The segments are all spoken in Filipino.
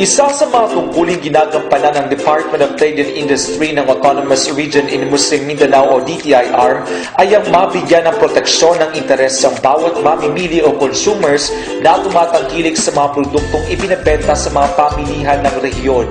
Isa sa mga tungkuling ginagampanan ng Department of Trade and Industry ng Autonomous Region in Muslim Mindanao o DTI-ARM ay ang mabigyan ng proteksyon ng interes ng bawat mamimili o consumers na tumatangkilik sa mga produktong ibinebenta sa mga pamilihan ng rehiyon.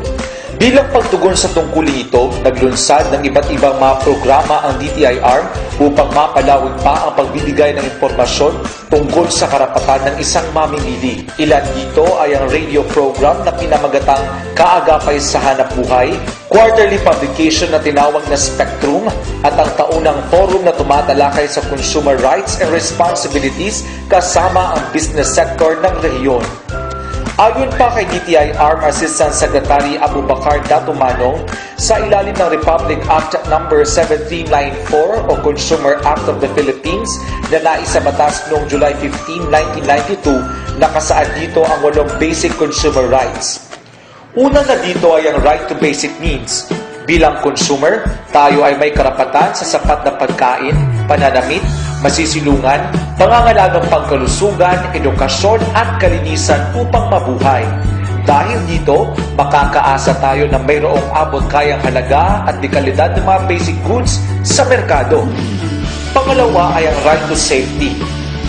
Bilang pagtugon sa tungkulin ito, naglunsad ng iba't ibang mga programa ang DTI-ARM upang mapalawig pa ang pagbibigay ng impormasyon tungkol sa karapatan ng isang mamimili. Ilan dito ay ang radio program na pinamagatang Kaagapay sa Hanap Buhay, quarterly publication na tinawag na Spectrum, at ang taunang forum na tumatalakay sa consumer rights and responsibilities kasama ang business sector ng rehiyon. Ayon pa kay DTI Arm Assistant Secretary Abu Bakar Datumanong, sa ilalim ng Republic Act No. 7394 o Consumer Act of the Philippines na naisa batas noong July 15, 1992, nakasaad dito ang walong basic consumer rights. Una na dito ay ang right to basic needs. Bilang consumer, tayo ay may karapatan sa sapat na pagkain, pananamit, masisilungan, pangangalagang pangkalusugan, edukasyon at kalinisan upang mabuhay. Dahil dito, makakaasa tayo na mayroong abot kayang halaga at dekalidad ng mga basic goods sa merkado. Pangalawa ay ang right to safety.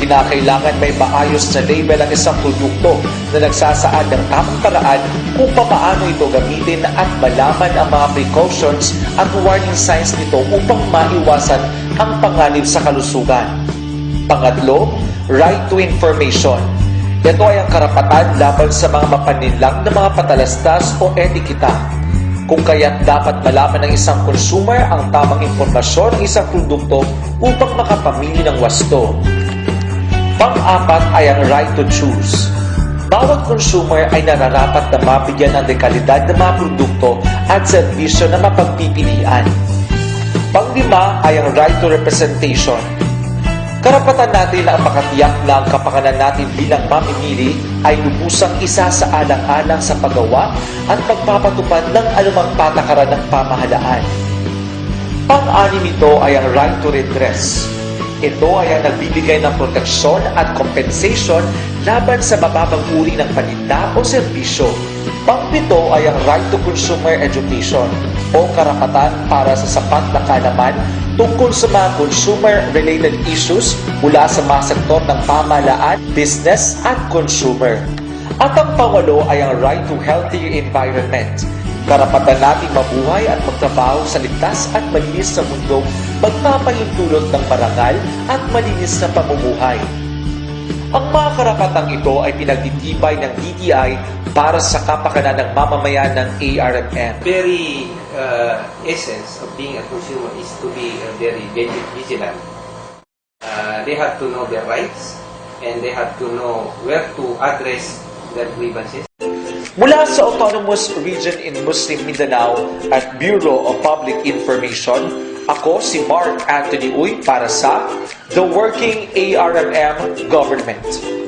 Kinakailangan may maayos na label ang isang produkto na nagsasaad ng tamang paraan kung paano ito gamitin at malaman ang mga precautions at warning signs nito upang maiwasan ang panganib sa kalusugan. Pangatlo, right to information. Ito ay ang karapatan laban sa mga mapaninlang na mga patalastas o etiketa. Kung kaya't dapat malaman ng isang consumer ang tamang impormasyon ng isang produkto upang makapamili ng wasto. Pang-apat ay ang right to choose. Bawat consumer ay nararapat na mabigyan ng dekalidad ng mga produkto at serbisyo na mapagpipilian. Pang-lima ay ang right to representation. Karapatan natin na ang makatiyak na ang kapakanan natin bilang mamimili ay lubusang isa sa alang-alang sa paggawa at pagpapatupad ng anumang patakaran ng pamahalaan. Pang-anim ito ay ang right to redress. Ito ay ang nagbibigay ng proteksyon at compensation laban sa mababang uri ng paninda o serbisyo. Pang-pito ay ang right to consumer education o karapatan para sa sapat na kalaman tungkol sa mga consumer-related issues mula sa mga sektor ng pamahalaan, business at consumer. At ang pangwalo ay ang right to healthier environment. Karapatan nating mabuhay at magtrabaho sa ligtas at malinis na mundong magpapahintulot ng marangal at malinis na pamumuhay. Ang mga karapatang ito ay pinagtitibay ng DTI para sa kapakanan ng mamamayan ng ARMM. very uh, essence of being a consumer is to be uh, very vigi- vigilant. Uh, they have to know their rights and they have to know where to address their grievances. Mula sa Autonomous Region in Muslim Mindanao at Bureau of Public Information, ako si Mark Anthony Uy para sa The Working ARMM Government.